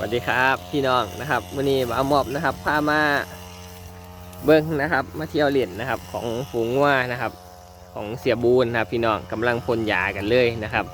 สวัสดีครับพี่น้องนะครับวันนี้บามอบนะครับพามาเบิ้งนะครับ มาเที่ยวเล่นนะครับ ของฝูงว่านะครับ ของเสียบูนนะครับพี่น้องกำลังพ่นยากันเลยนะครับ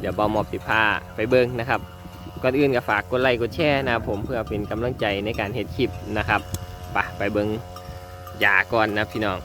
เดี๋ยวบ่ามอบสิพาไปเบิ้งนะครับก่อนอื่นก็ฝากกดไลค์กดแชร์นะผมเพื่อเป็นกำลังใจในการเฮ็ดคลิปนะครับไปไปเบิ้งยาก่อนนะพี่น้อง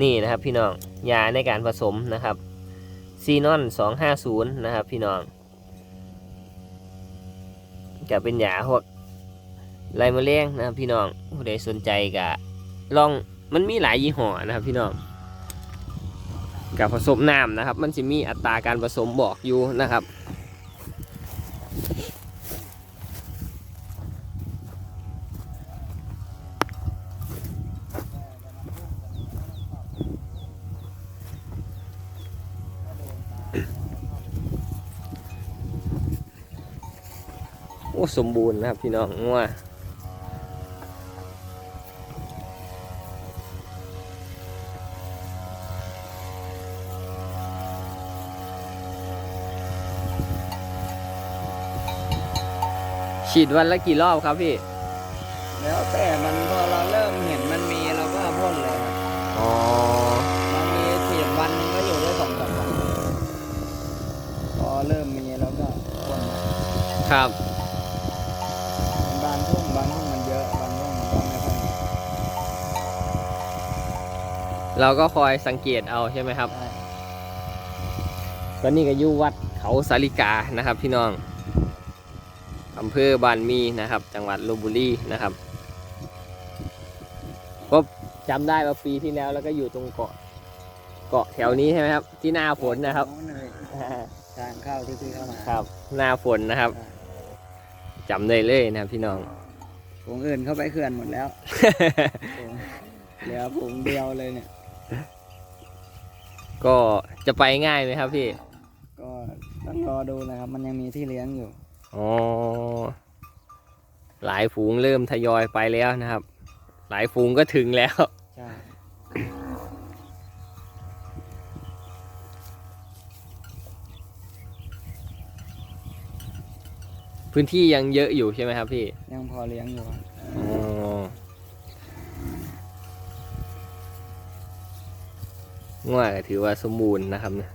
นี่นะครับพี่น้องยาในการผสมนะครับซีนอน250นะครับพี่น้อง ก็เป็นยาพวกไรมะเร็งนะครับพี่น้องผู้ใดสนใจก็ลองมันมีหลายยี่ห้อนะครับพี่น้องกับผสมน้ำนะครับ มันจะมีอัตราการผสมบอกอยู่นะครับ โอ้สมบูรณ์นะครับพี่น้องงัวฉีดวันละกี่รอบครับพี่ แล้วแต่มันพอเราเริ่มเห็นมันมีเราก็พ่นเลยครับอ๋อมันมีฉีดวันหนึงก็อยู่ได้สองสามวันพอเริ่มมีเราก็พ่นครับบ เราก็คอยสังเกตเอาใช่ไหมครับใช่ตอนนี้ก็อยู่วัดเขาสาลิกานะครับ พี่น้องอำเภอบานมีนะครับ จังหวัดลบบุรีนะครับก็จำได้ว่าปีที่แล้วแล้วก็อยู่ตรงเกาะเกาะแถวนี้ใช่ไหมครับ ที่หน้าฝนนะครับโเลยทางเข้าที่พี่เข้ามาครับ หน้าฝนนะครับใช่จำได้เลยนะครับพี่น้องผมอื่นเข้าไปเขื่อนหมดแล้วผมเหลือผมเดียวเลยเนี่ย ก็จะไปง่ายไหมครับพี่ ก็ต้องรอดูนะครับ มันยังมีที่เลี้ยงอยู่ อ๋อ หลายฝูงเริ่มทยอยไปแล้วนะครับ หลายฝูงก็ถึงแล้ว ใช่พื้นที่ยังเยอะอยู่ใช่ไหมครับพี่ ยังพอเลี้ยงอยู่ครับ อ๋อ ง่วก็ถือว่าสมบูรณ์นะครับเนี่ย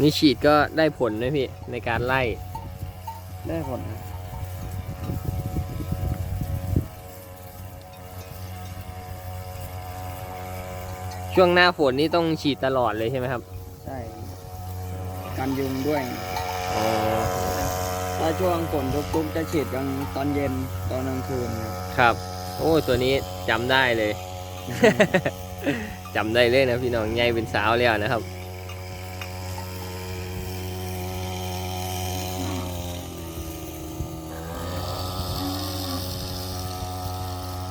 นี่ฉีดก็ได้ผลไหมพี่ในการไล่ ได้ผล ช่วงหน้าฝนนี่ต้องฉีดตลอดเลยใช่ไหมครับใช่กันยุงด้วย อ๋อถ้าช่วงฝนตกปุ๊บจะฉีดกลางตอนเย็นตอนกลางคืนครับครับ โอ้ตัวนี้จำได้เลย จำได้เลยนะพี่น้องใหญ่เป็นสาวแล้วนะครับ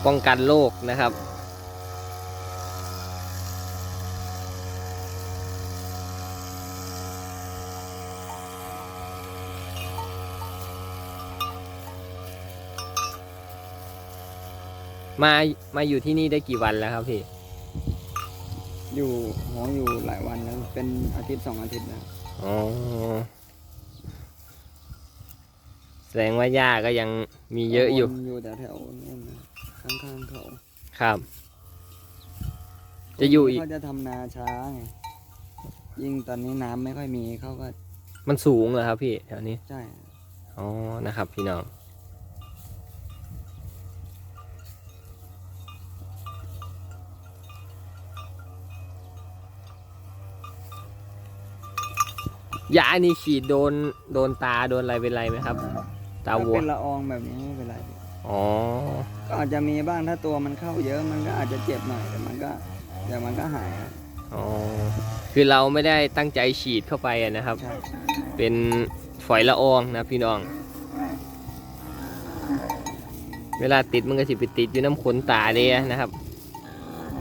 ป้องกันโรคนะครับ มามาอยู่ที่นี่ได้กี่วันแล้วครับพี่ อยู่หออยู่หลายวันแล้วเป็นอาทิตย์สองอาทิตย์แล้วอ๋อแสดงว่าหญ้าก็ยังมีเยอะอยู่ วนอยู่แต่แถวๆนู่นนะข้างๆเขาครับ จะอยู่อีก เขาจะทำนาช้าไงยิ่งตอนนี้น้ำไม่ค่อยมีเขาก็มันสูงเหรอครับพี่แถวนี้ ใช่ อ๋อ นะครับ พี่น้อง ยานี่ฉีดโดนโดนตาโดนอะไรเป็นไรไหมครับ ตาถ้าวัวเป็นละอองแบบนี้ไม่เป็นไรอ๋อก็อาจจะมีบ้างถ้าตัวมันเข้าเยอะมันก็อาจจะเจ็บหน่อยแต่มันก็เดี๋ยวมันก็หายครับอ๋อคือเราไม่ได้ตั้งใจฉีดเข้าไปอะนะครับ ใช่เป็นฝอยละอองนะพี่น้อง เวลาติดมันก็สิไปติดอยู่น้ำขนตาเดียนะครับ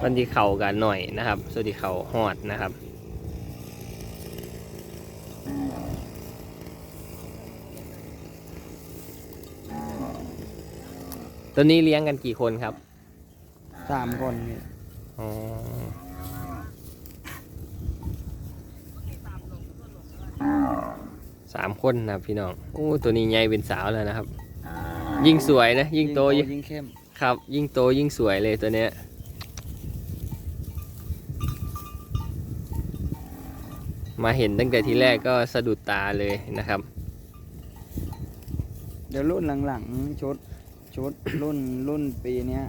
วันที่เข่ากันหน่อยนะครับส่วนที่เข่าหอดนะครับ ตัวนี้เลี้ยงกันกี่คนครับสามคนพี่อ๋อสามคนนะพี่น้องโอ้ตัวนี้ใหญ่เป็นสาวแล้วนะครับ ยิ่งสวยนะ ยิ่งโตยิ่งยิ่งเข้มครับ ยิ่งโตยิ่งสวยเลยตัวเนี้ยมาเห็นตั้งแต่ทีแรกก็สะดุดตาเลยนะครับ เดี๋ยวรุ่นหลังๆชุด ชุดรุ่นรุ่นปีเนี้ย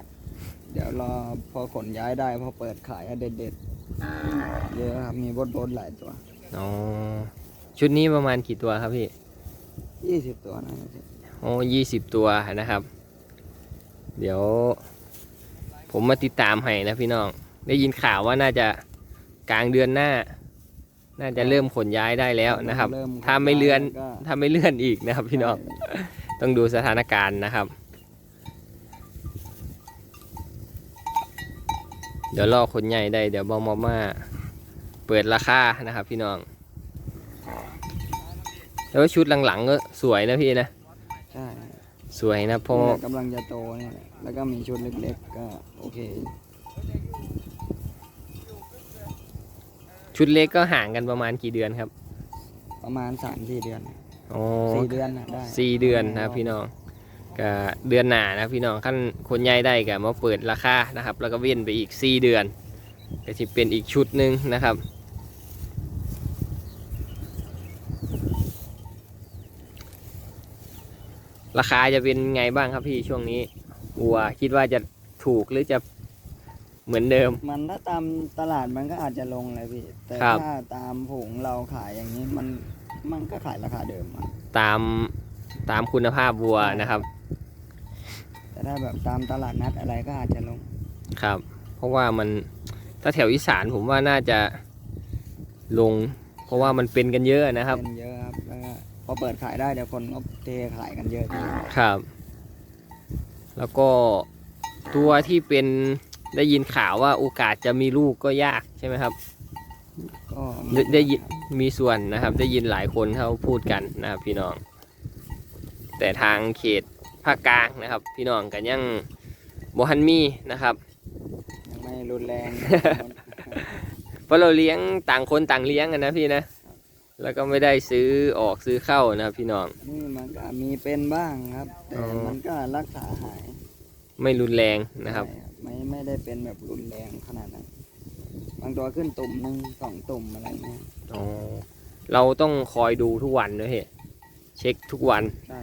เดี๋ยวรอพอขนย้ายได้พอเปิดขายอะเด็ดๆเยอะครับมีบดบดๆหลายตัวอ๋อชุดนี้ประมาณกี่ตัวครับพี่ยี่สิบตัวนะโอ้ยี่สิบตัวนะครับ เดี๋ยว ผมมาติดตามให้นะพี่น้อง ได้ยินข่าวว่าน่าจะกลางเดือนหน้า น่าจะเริ่มขนย้ายได้แล้วนะครับเริ่ถ้าไม่เลื่อนก็ถ้าไม่เลื่อนอีกนะครับพี่น้อง ต้องดูสถานการณ์นะครับ เดี๋ยวรอคนใหญ่ได้เดี๋ยวบอมอมาเปิดราคานะครับพี่น้อง แล้วชุดหลังๆก็สวยนะพี่นะ ใช่สวยนะเพพ่ราะกำลังจะโตเนี่ยแหละแล้วก็มีชุดเล็กๆก็โอเค ชุดเล็กก็ห่างกันประมาณกี่เดือนครับ ประมาณสามสี่เดือนอ๋อสี่เดือนนะได้สี่เดือนนะครับพี่น้อง ก็เดือนหน้านะพี่น้องขั้นคนใหญ่ได้ก็มาเปิดราคานะครับ แล้วก็เว้นไปอีกสี่เดือน ก็จะเป็นอีกชุดหนึ่งนะครับราคาจะเป็นไงบ้างครับพี่ช่วงนี้วัวคิดว่าจะถูกหรือจะเหมือนเดิม มันถ้าตามตลาดมันก็อาจจะลงเลยพี่แต่ครับถ้าตามผงเราขายอย่างนี้มันมันก็ขายราคาเดิมอะตามตามคุณภาพวัวนะครับแต่ ถ้าแบบตามตลาดนัดอะไรก็อาจจะลง ครับ เพราะว่ามันถ้าแถวอีสานผมว่าน่าจะลง เพราะว่ามันเป็นกันเยอะนะครับ เป็นเยอะครับแล้วก็พอเปิดขายได้เดี๋ยวคนก็เทขายกันเยอะทีครับ แล้วก็ตัวที่เป็นได้ยินข่าวว่าโอกาสจะมีลูกก็ยากใช่ไหมครับ ก็ได้ได้ยินมีส่วนนะครับ ได้ยินหลายคนเขาพูดกันนะครับพี่น้อง แต่ทางเขต ภาคกลางนะครับ พี่น้องกันยังบฮันมีนะครับยังไม่รุนแรงเพราะเราเลี้ยงต่างคนต่างเลี้ยงกันนะพี่นะ แล้วก็ไม่ได้ซื้อออกซื้อเข้านะครับพี่น้องนี่มันก็มีเป็นบ้างครับ แต่อ๋อมันก็รักษาหาย ไม่รุนแรงนะครับใช่ไม่ไม่ได้เป็นแบบรุนแรงขนาดนั้นบางตัวขึ้นตุ่มหนึ่งสองตุ่มอะไรเงี้ยอ๋อเราต้องคอยดูทุกวันด้วยเหรอเช็คทุกวันใช่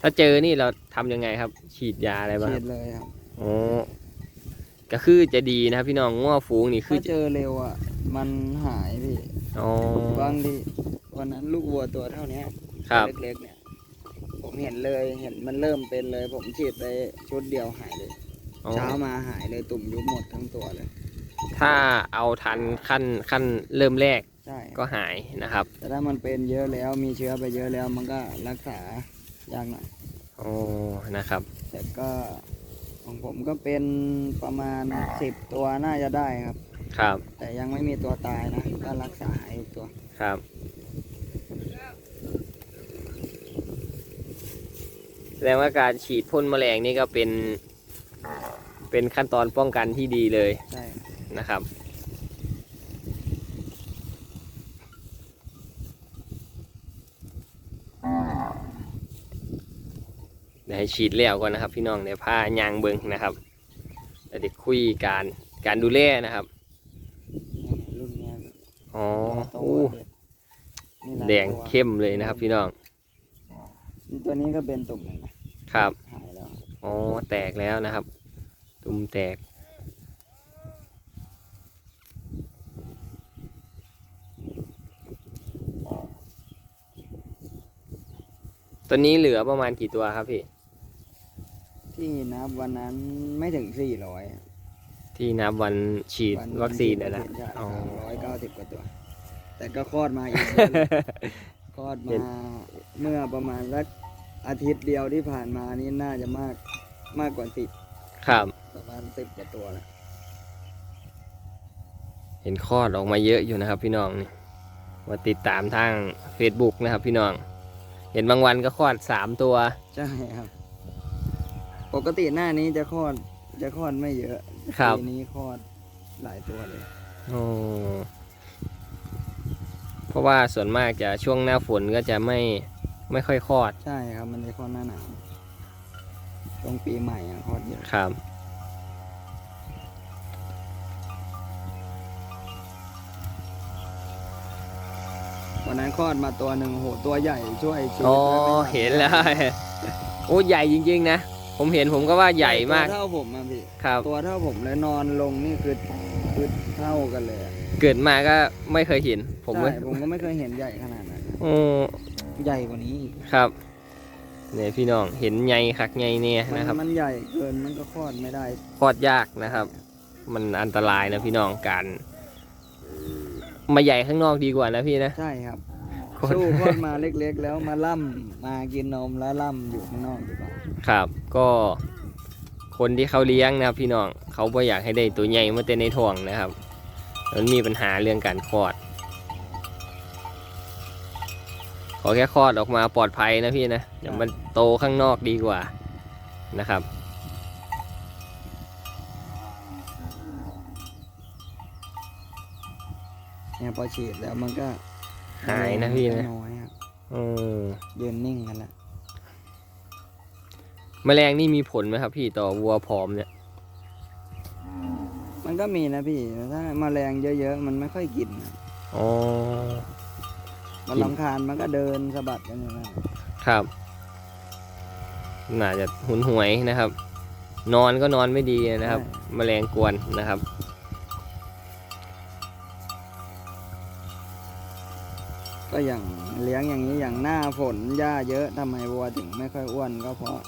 ถ้าเจอนี่เราทำยังไงครับ ฉีดยาอะไรบ้างฉีครัดบเลยครับอ๋อก็คือจะดีนะครับพี่น้องง้อฝูงนี่คือถ้าเจอเร็วอะ มันหายพี่อ๋อบางทีวันนั้นลูกวัวตัวเท่าเนี้ยครับเล็กๆเนี่ย ผมเห็นเลยเห็นมันเริ่มเป็นเลย ผมฉีดไปชุดเดียวหายเลยอ๋อเช้ามาหายเลยตุ่มยุบหมดทั้งตัวเลย ถ้าเอาทันขั้นขั้นเริ่มแรกใช่ก็หายนะครับ แต่ถ้ามันเป็นเยอะแล้วมีเชื้อไปเยอะแล้วมันก็รักษา ยากหน่อยอ๋อนะครับ แต่ก็ของผมก็เป็นประมาณสิบตัวน่าจะได้ครับ ครับ แต่ยังไม่มีตัวตายนะก็รักษาหายทุกตัวครับแสดงว่าการฉีดพ่นแมลงนี่ก็เป็น เป็นขั้นตอนป้องกันที่ดีเลยใช่นะครับ เดี๋ยวให้ฉีดแล้วก่อนนะครับ พี่น้องเดี๋ยวผ้ายางเบิงนะครับแล้วเดี๋ยวคุยการการดูแลนะครับรุ่นเนี้ยอ๋อโตอู้นี่หลายแดงตัวเข้มเลยนะครับ พี่น้องนี่ตัวนี้ก็เป็นตุ่มเลยนะครับ หายแล้ว อ๋อแตกแล้วนะครับ ตุ่มแตกตัวนี้เหลือประมาณกี่ตัวครับพี่ ที่นับวันนั้นไม่ถึงสี่ร้อยที่นับวันฉีดวัคซีนนะนะอ๋อสามร้อยเก้าสิบกว่าตัว แต่ก็คลอดมาอีกคลอดเห็มานเมื่อประมาณสักอาทิตย์เดียวที่ผ่านมานี่น่าจะมากมากกว่าสิบครับประมาณสิบกว่าตัวแล้วเห็นคลอดออกมาเยอะอยู่นะครับ พี่น้องนี่มาติดตามทาง Facebook นะครับ พี่น้อง เห็นบางวันก็คลอดสามตัว ใช่ครับ ปกติหน้านี้จะคลอดจะคลอดไม่เยอะครับ ปีนี้คลอดหลายตัวเลยอ๋อเพราะว่าส่วนมากจะช่วงหน้าฝนก็จะไม่ไม่ค่อยคลอดใช่ครับ มันจะคลอดหน้าหนาวช่วงปีใหม่อะคลอดเยอะครับ วันนั้นคลอดมาตัวหนึ่งโหตัวใหญ่ช่วยชีวิอ๋อตไว้ไม่ทัเห็นแล้ว โอ้ใหญ่จริงๆนะ ผมเห็นผมก็ว่าใหญ่มากตัวเท่าผมอะพี่ครับ ตัวเท่าผมเลยนอนลงนี่คือคือเท่ากันเลยอะเกิดมาก็ไม่เคยเห็น ผมใช่ไม่ผมก็ไม่เคยเห็นใหญ่ขนาดนั้นโอ้ใหญ่กว่านี้อีกครับเนี่ยพี่น้องเห็นใหญ่คักใหญ่เนี่ยมันนะครับ มันใหญ่เกินมันก็คลอดไม่ได้ คลอดยากนะครับ มันอันตรายนะพี่น้องการมาใหญ่ข้างนอกดีกว่านะพี่นะ ใช่ครับ คนสู้คลอดมาเล็กๆ แล้วมาล่ำมากินนมแล้วล่ำอยู่ข้างนอกดีกว่าครับ ก็คนที่เขาเลี้ยงนะครับ พี่น้องเขาไม่อยากให้ได้ตัวใหญ่มาเต้นในท้องนะครับมันมีปัญหาเรื่องการคลอด ขอแค่คลอดออกมาปลอดภัยนะพี่นะอย่ามันโตข้างนอกดีกว่านะครับเนี่ยพอฉีดแล้วมันก็ หายนะพี่นะน้อยครับเออยืนนิ่งกันแหละแมลงนี่มีผลไหมครับ พี่ต่อวัวผอมเนี่ย มันก็มีนะพี่ถ้าแมาแรงเยอะๆมันไม่ค่อยกินนะอ๋อ มันกิน ลำคาญมันก็เดินสะบัดกันอยู่นั่นครับ น่าจะหุนหวยนะครับ นอนก็นอนไม่ดีนะครับ แมลงกวนนะครับ ก็อย่างเลี้ยงอย่างนี้อย่างหน้าฝนหญ้าเยอะทำไมวัวถึงไม่ค่อยอ้วนก็เพราะ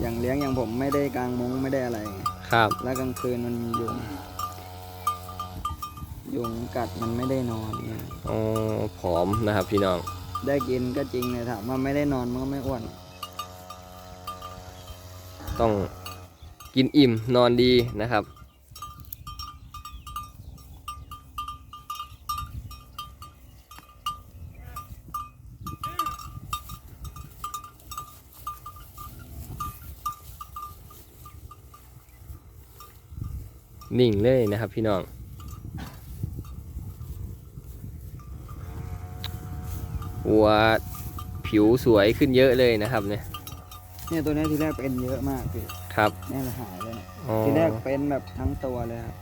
อย่างเลี้ยงอย่างผมไม่ได้กางมุ้งไม่ได้อะไรไงครับ แล้วกลางคืนมันมียุงยุงกัดมันไม่ได้นอนเนี่ยอ๋อผอมนะครับพี่น้อง ได้กินก็จริงเลยถามว่าไม่ได้นอนมันก็ไม่อ้วน ต้องกินอิ่มนอนดีนะครับ นิ่งเลยนะครับพี่น้องวัวผิวสวยขึ้นเยอะเลยนะครับเนี่ย เนี่ยตัวเนี้ยทีแรกเป็นเยอะมากพี่ครับเนี่ยหายเลยเนี่ยอ๋อทีแรกเป็นแบบทั้งตัวเลยครับ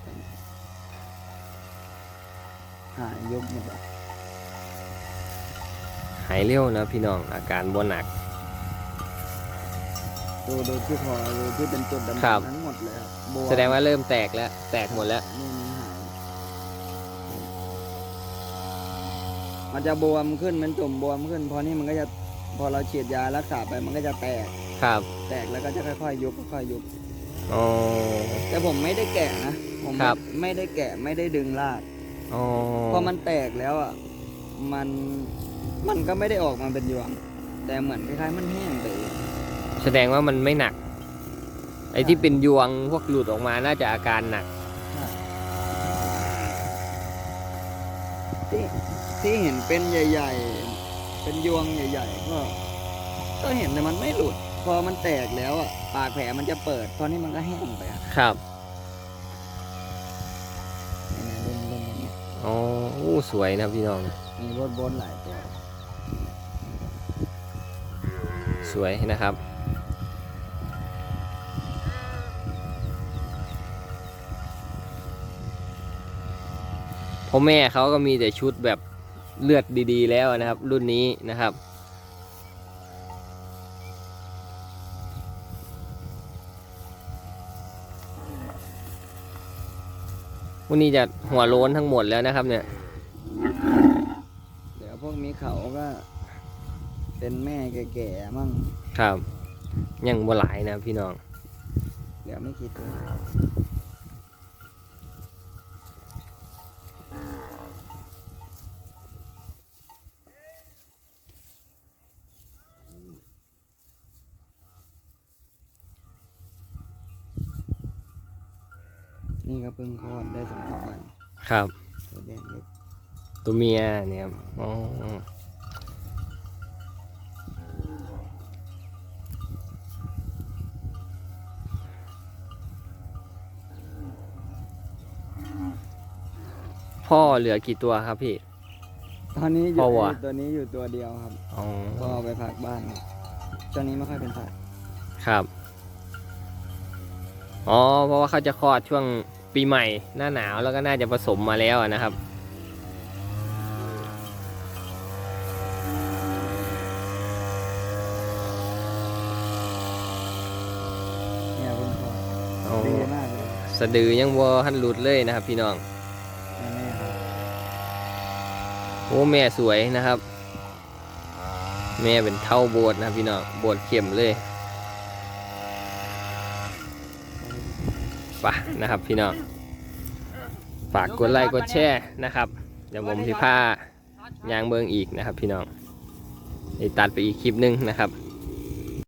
หายยุบหมดเลยหายเร็วนะพี่น้องอาการบนหนัก ดูดูที่คอดูที่เป็นจุดดำครับ ๆทั้งหมดเลยครับบวมแสดงว่าเริ่มแตกแล้ว แตกหมดแล้ว นี่มันหายมันจะบวมขึ้นเป็นตุ่มบวมขึ้น พอนี่มันก็จะพอเราฉีดยารักษาไปมันก็จะแตก ครับแตกแล้วก็จะค่อยๆยุบค่อยๆยุบ อ๋อ แต่ผมไม่ได้แกะนะ ผมครับ ไม่ได้แกะไม่ได้ดึงรากอ๋อพอมันแตกแล้วอะ มัน มันก็ไม่ได้ออกมาเป็นยวง แต่เหมือนคล้ายๆมันแห้งไปเอง แสดงว่ามันไม่หนัก ไอ้ที่เป็นยวงพวกหลุดออกมาน่าจะอาการหนัก ที่ที่เห็นเป็นใหญ่ ๆ เป็นยวงใหญ่ ๆ ก็ ก็เห็นแต่มันไม่หลุด พอมันแตกแล้วอะ ปากแผลมันจะเปิด ตอนนี้มันก็แห้งไปอะครับ เนี่ยเล่นเล่นอย่างเงี้ยอ๋ออู้สวยนะพี่น้อง มีรถบนหลายตัว สวยนะครับ พ่อแม่เขาก็มีแต่ชุดแบบเลือดดีๆ แล้วนะครับ รุ่นนี้นะครับ วันนี้จะหัวโล้นทั้งหมดแล้วนะครับ เนี่ย เดี๋ยวพวกนี้เขาก็เป็นแม่แก่ๆมั่งครับ ยังบ่หลายนะพี่น้อง เดี๋ยวไม่คิดตัวนี่ พิ่งคลอดได้สองวันครับ ตัวแดงเล็กตัวเมียเนี่ยครับอ๋อพ่อเหลือกี่ตัวครับพี่ ตอนนี้อยู่ตัวนี้อยู่ตัวเดียวครับพ่อไปพักบ้านครับตอนนี้ไม่ค่อยเป็นสัตว์ครับ อ๋อ เพราะว่าเขาจะคลอดช่วง ปีใหม่หน้าหนาวแล้วก็น่าจะผสมมาแล้วอะนะครับ เนี่ยเป็นพ่ออ๋อดีมากเลยสะดือยังวัวหันหลุดเลยนะครับ พี่น้องแม่ครับโอ้แม่สวยนะครับ แม่เป็นเท่าโบสถ์นะครับพี่น้องโบสถ์เข้มเลย ปะนะครับพี่น้องฝากกดไลค์กดแชร์นะครับเดี๋ยวผมสิพายางเบิงอีกนะครับ พี่น้องไดตัดไปอีกคลิปหนึงนะครับ